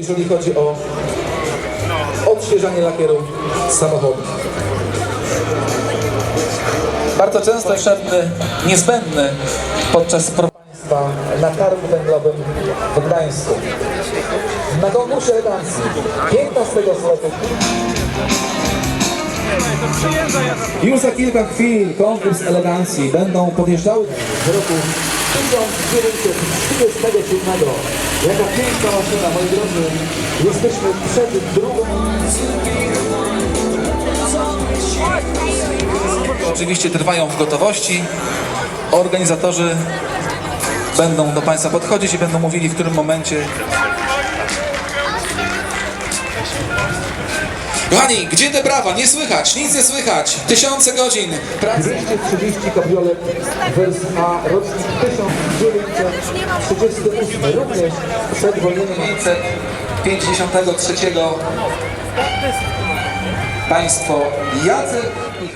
jeżeli chodzi o odświeżanie lakierów samochodów. Bardzo często potrzebny, niezbędny podczas państwa na targu węglowym w Gdańsku. Na konkursie elegancji 15 slotu Już za kilka chwil konkurs elegancji będą podjeżdżały w roku 1937. Jaka piękna maszyna, moi drodzy. Jesteśmy przed drugą. Oczywiście trwają w gotowości. Organizatorzy będą do Państwa podchodzić i będą mówili, w którym momencie Kochani, gdzie te brawa? Nie słychać, nic nie słychać. Tysiące godzin. 230 kabriolet wersji A, rocznik 1938, również przed wojną 1953. Państwo Jacek i